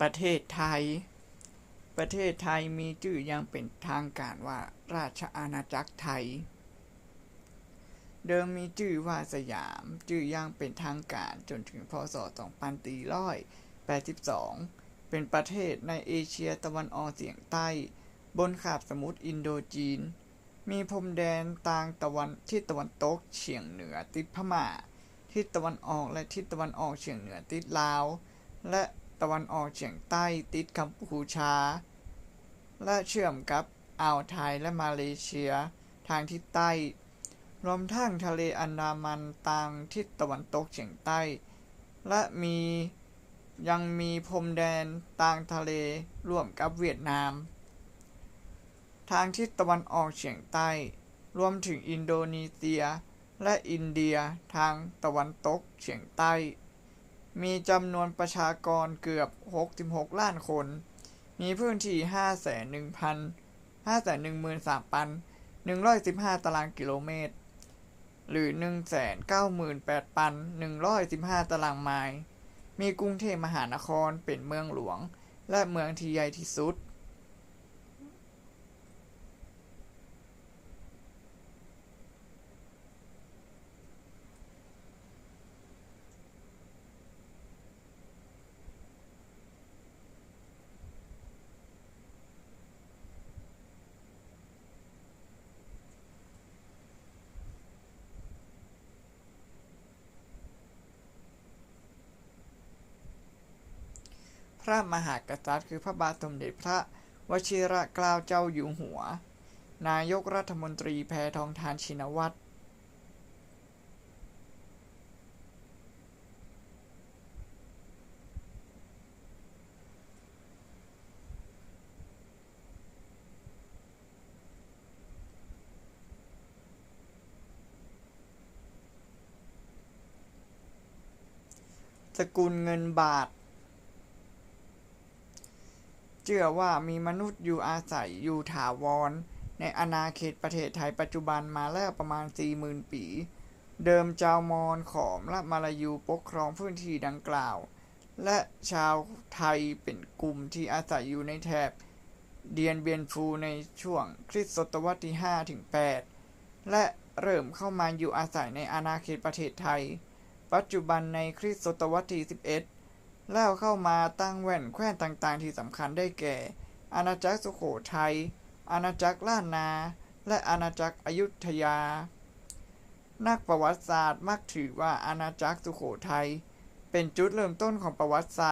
ประเทศไทย ประเทศไทยมีชื่อย่างเป็นทางการว่าราชอาณาจักรไทย เดิมมีชื่อว่าสยาม ชื่อย่างเป็นทางการจนถึงพศ 2482 เป็นประเทศในเอเชียตะวันออกเฉียงใต้ บนคาบสมุทรอินโดจีน มีพรมแดนทางตะวันทิศตะวันตกเฉียงเหนือติดพม่า ทิศตะวันออกและทิศตะวันออกเฉียงเหนือติดลาว และะวันออกเฉียงใต้ติดกัมพูชา และเชื่อมกับอ่าวไทยและมาเลเซีย ทางทิศใต้ รวมทั้งทะเลอันดามันทางทิศตะวันตกเฉียงใต้ และมียังมีพรมแดนทางทะเลร่วมกับเวียดนาม ทางทิศตะวันออกเฉียงใต้ รวมถึงอินโดนีเซีย และอินเดียทางตะวันตกเฉียงใต้ มีจำนวนประชากรเกือบ 66 ล้านคน มีพื้นที่ 5,1,000 513,115 ตารางกิโลเมตร หรือ 198,115 ตารางไมล์ มีกรุงเทพมหานครเป็นเมืองหลวง และเมืองที่ใหญ่ที่สุด พระมหากษัตริย์คือพระบาทสมเด็จพระวชิรเกล้าเจ้าอยู่หัว นายกรัฐมนตรีแพทองทานชินวัตรสกุลเงินบาท เชื่อว่ามีมนุษย์อยู่อาศัยอยู่ถาวร ในอาณาเขตประเทศไทยปัจจุบันมาแล้วประมาณ 40,000 ปี เดิมชาวมอญขอมและมาลายูปกครองพื้นที่ดังกล่าว และชาวไทยเป็นกลุ่มที่อาศัยอยู่ในแถบเดียนเบียนฟูในช่วงคริสตศตวรรษที่5ถึง8และเริ่มเข้ามาอยู่อาศัยในอาณาเขตประเทศไทย ปัจจุบันในคริสตศตวรรษที่ 11 แล้วเข้ามาตั้งแว่นแคว้นต่างๆ ที่สำคัญได้แก่ อาณาจักรสุโขทัย อาณาจักรล้านนา และอาณาจักรอยุธยา นักประวัติศาสตร์มักถือว่าอาณาจักรสุโขทัยเป็นจุดเริ่มต้นของประวัติศาสตร์